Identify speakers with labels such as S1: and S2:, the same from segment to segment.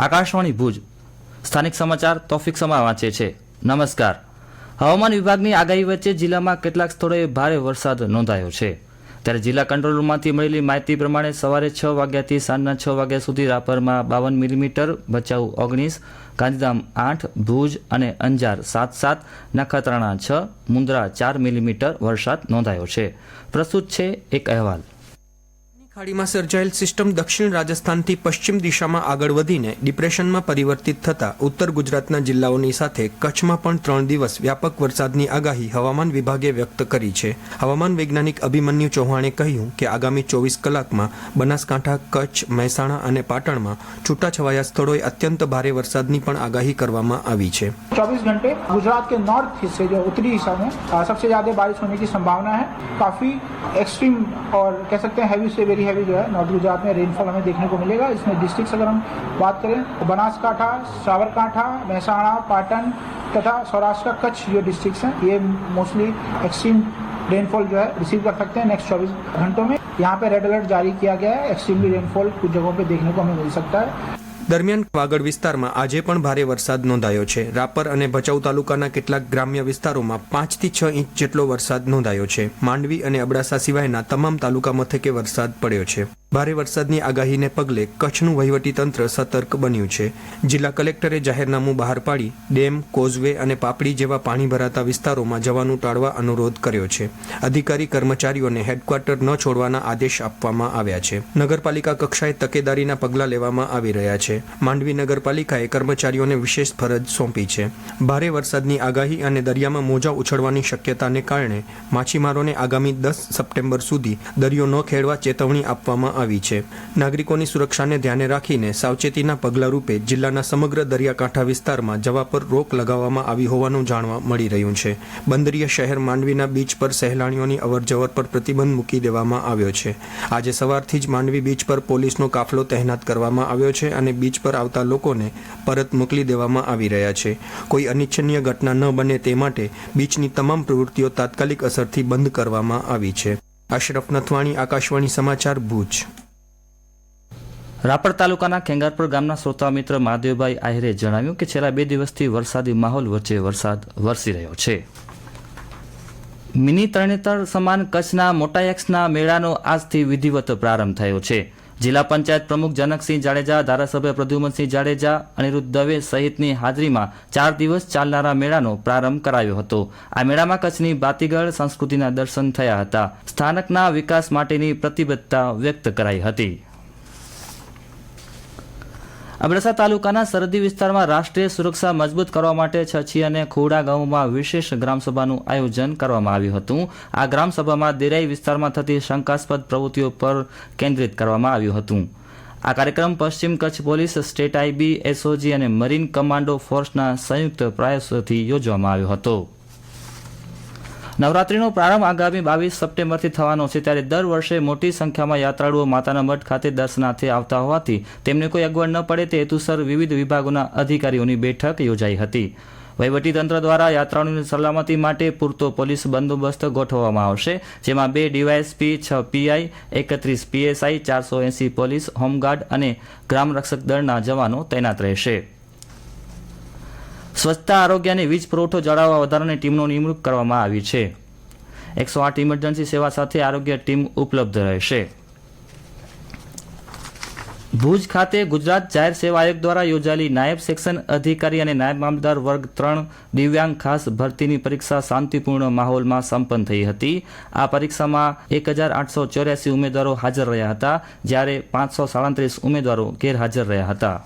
S1: આકાશવાણી ભુજ. સ્થાનિક સમાચાર તોફિક સમા વાંચે છે. નમસ્કાર. હવામાન વિભાગની આગાહી વચ્ચે જિલ્લામાં કેટલાક સ્થળોએ ભારે વરસાદ નોંધાયો છે. ત્યારે જિલ્લા કંટ્રોલ રૂમમાંથી મળેલી માહિતી પ્રમાણે સવારે છ વાગ્યાથી સાંજના છ વાગ્યા સુધી રાપરમાં બાવન મિલીમીટર, ભચાઉ ઓગણીસ, ગાંધીધામ આઠ, ભુજ અને અંજાર સાત સાત, નખત્રાણા છ મુન્દ્રા ચાર મિલીમીટર વરસાદ નોંધાયો છે. પ્રસ્તુત છે એક અહેવાલ.
S2: ખાડીમાં સર્જાયેલ સિસ્ટમ દક્ષિણ રાજસ્થાનથી પશ્ચિમ દિશામાં આગળ વધીને ડિપ્રેશનમાં પરિવર્તિત થતા ઉત્તર ગુજરાતના જિલ્લાઓની સાથે કચ્છમાં પણ ત્રણ દિવસ વ્યાપક વરસાદની આગાહી હવામાન વિભાગે વ્યક્ત કરી છે હવામાન વૈજ્ઞાનિક અભિમન્યુ ચૌહાણે કહ્યું કે આગામી ચોવીસ કલાકમાં બનાસકાંઠા કચ્છ મહેસાણા અને પાટણમાં છૂટાછવાયા સ્થળોએ અત્યંત ભારે વરસાદની પણ આગાહી કરવામાં આવી છે
S3: 24 घंटे गुजरात के नॉर्थ हिस्से जो उत्तरी हिस्सा में अ, सबसे ज्यादा बारिश होने की संभावना है काफी एक्सट्रीम और कह सकते हैं हैवी से वेरी हैवी जो है नॉर्थ गुजरात में रेनफॉल हमें देखने को मिलेगा। इसमें डिस्ट्रिक्ट अगर हम बात करें तो बनासकांठा साबरकांठा महसाणा, पाटन तथा सौराष्ट्र का कच्छ जो डिस्ट्रिक्ट हैं, ये मोस्टली एक्सट्रीम रेनफॉल जो है रिसीव कर सकते हैं नेक्स्ट 24 घंटों में। यहाँ पे रेड अलर्ट जारी किया गया है एक्सट्रीमली रेनफॉल कुछ जगहों पे देखने को हमें मिल सकता है।
S2: દરમિયાન વાગડ વિસ્તારમાં આજે પણ ભારે વરસાદ નોંધાયો છે. રાપર અને ભચાઉ તાલુકાના કેટલાક ગ્રામ્ય વિસ્તારોમાં પાંચથી છ ઇંચ જેટલો વરસાદ નોંધાયો છે. માંડવી અને અબડાસા સિવાયના તમામ તાલુકા મથકે વરસાદ પડ્યો છે. ભારે વરસાદની આગાહીને પગલે કચ્છનું વહીવટી તંત્ર સતર્ક બન્યું છે. જિલ્લા કલેક્ટરે જાહેરનામું બહાર પાડી ડેમ, કોઝવે અને પાપડી જેવા પાણી ભરાતા વિસ્તારોમાં જવાનું ટાળવા અનુરોધ કર્યો છે. અધિકારી કર્મચારીઓને હેડક્વાર્ટર ન છોડવાના આદેશ આપવામાં આવ્યા છે. નગરપાલિકા કક્ષાએ તકેદારીના પગલાં લેવામાં આવી રહ્યા છે. માંડવી નગરપાલિકાએ કર્મચારીઓને વિશેષ ફરજ સોંપી છે. ભારે વરસાદની આગાહી અને દરિયામાં મોજા ઉછળવાની શક્યતાને કારણે માછીમારોને આગામી દસ સપ્ટેમ્બર સુધી દરિયો ન ખેડવા ચેતવણી આપવામાં આવી છે. નાગરિકોની સુરક્ષાને ધ્યાને રાખીને સાવચેતીના પગલાં રૂપે જિલ્લાના સમગ્ર દરિયાકાંઠા વિસ્તારમાં જવા પર રોક લગાવવામાં આવી હોવાનું જાણવા મળી રહ્યું છે. બંદરીય શહેર માંડવીના બીચ પર સહેલાણીઓની અવરજવર પર પ્રતિબંધ મૂકી દેવામાં આવ્યો છે. આજે સવારથી જ માંડવી બીચ પર પોલીસનો કાફલો તહેનાત કરવામાં આવ્યો છે અને બીચ પર આવતા લોકોને પરત મોકલી દેવામાં આવી રહ્યા છે. કોઈ અનિચ્છનીય ઘટના ન બને તે માટે બીચની તમામ પ્રવૃત્તિઓ તાત્કાલિક અસરથી બંધ કરવામાં આવી છે. અશરફ નથવાણી આકાશવાણી સમાચાર ભુજ.
S1: રાપર તાલુકાના ખેંગારપુર ગામના શ્રોતા મિત્ર મહાદેવભાઈ આહિરે જણાવ્યું કે છેલ્લા બે દિવસથી વરસાદી માહોલ વચ્ચે વરસાદ વરસી રહ્યો છે. મિની તરણેતર સમાન કચ્છના મોટાયક્ષના મેળાનો આજથી વિધિવત પ્રારંભ થયો છે. જિલ્લા પંચાયત પ્રમુખ જનકસિંહ જાડેજા, ધારાસભ્ય પ્રદ્યુમનસિંહ જાડેજા, અનિરુદ્ધ દવે સહિતની હાજરીમાં ચાર દિવસ ચાલનારા મેળાનો પ્રારંભ કરાયો હતો. આ મેળામાં કચ્છની બાતીગળ સંસ્કૃતિના દર્શન થયા હતા. સ્થાનકના વિકાસ માટેની પ્રતિબદ્ધતા વ્યક્ત કરાઈ હતી. અબડાસા તાલુકાના સરહદી વિસ્તારમાં રાષ્ટ્રીય સુરક્ષા મજબૂત કરવા માટે છછી અને ખોડા ગામોમાં વિશેષ ગ્રામસભાનું આયોજન કરવામાં આવ્યું હતું. આ ગ્રામસભામાં દેરાઈ વિસ્તારમાં થતી શંકાસ્પદ પ્રવૃત્તિઓ પર કેન્દ્રિત કરવામાં આવ્યું હતું. આ કાર્યક્રમ પશ્ચિમ Kutch police, state IB SOG અને મરીન કમાન્ડો ફોર્સના સંયુક્ત પ્રયાસોથી યોજવામાં આવ્યો હતો. નવરાત્રીનો પ્રારંભ આગામી બાવીસ સપ્ટેમ્બરથી થવાનો છે, ત્યારે દર વર્ષે મોટી સંખ્યામાં યાત્રાળુઓ માતાના મઠ ખાતે દર્શનાર્થે આવતા હોવાથી તેમને કોઈ અગવડ ન પડે, તે હેતુસર વિવિધ વિભાગોના અધિકારીઓની બેઠક યોજાઈ હતી. વહીવટીતંત્ર દ્વારા યાત્રાળુઓની સલામતી માટે પૂરતો પોલીસ બંદોબસ્ત ગોઠવવામાં આવશે, જેમાં બે ડીવાયએસપી, છ પીઆઈ, એકત્રીસ પીએસઆઈ, ચારસો એંસી પોલીસ, હોમગાર્ડ અને ગ્રામરક્ષક દળના જવાનો તૈનાત રહેશે. સ્વચ્છતા, આરોગ્ય અને વીજ પુરવઠો જાળવવા વધારાની ટીમનો નિમણૂક કરવામાં આવી છે. એકસો આઠ ઇમરજન્સી સેવા સાથે આરોગ્ય ટીમ ઉપલબ્ધ રહેશે. ભુજ ખાતે ગુજરાત જાહેર સેવા આયોગ દ્વારા યોજાયેલી નાયબ સેક્શન અધિકારી અને નાયબ મામલતદાર વર્ગ ત્રણ દિવ્યાંગ ખાસ ભરતીની પરીક્ષા શાંતિપૂર્ણ માહોલમાં સંપન્ન થઈ હતી. આ પરીક્ષામાં એક હજાર આઠસો ચોર્યાસી ઉમેદવારો હાજર રહ્યા હતા, જ્યારે પાંચસો સાડત્રીસ ઉમેદવારો ગેરહાજર રહ્યા હતા.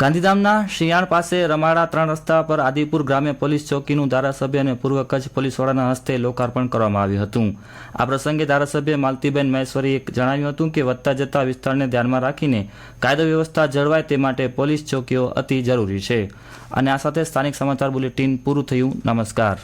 S1: ગાંધીધામના શિયાળ પાસે રમાડા ત્રણ રસ્તા પર આદિપુર ગ્રામ્ય પોલીસ ચોકીનું ધારાસભ્ય અને પૂર્વ કચ્છ પોલીસ વડાના હસ્તે લોકાર્પણ કરવામાં આવ્યું હતું. આ પ્રસંગે ધારાસભ્ય માલતીબેન મહેશ્વરીએ જણાવ્યું હતું કે વધતા જતા વિસ્તારને ધ્યાનમાં રાખીને કાયદો વ્યવસ્થા જળવાય તે માટે પોલીસ ચોકીઓ અતિ જરૂરી છે. અને આ સાથે સ્થાનિક સમાચાર બુલેટિન પૂરું થયું. નમસ્કાર.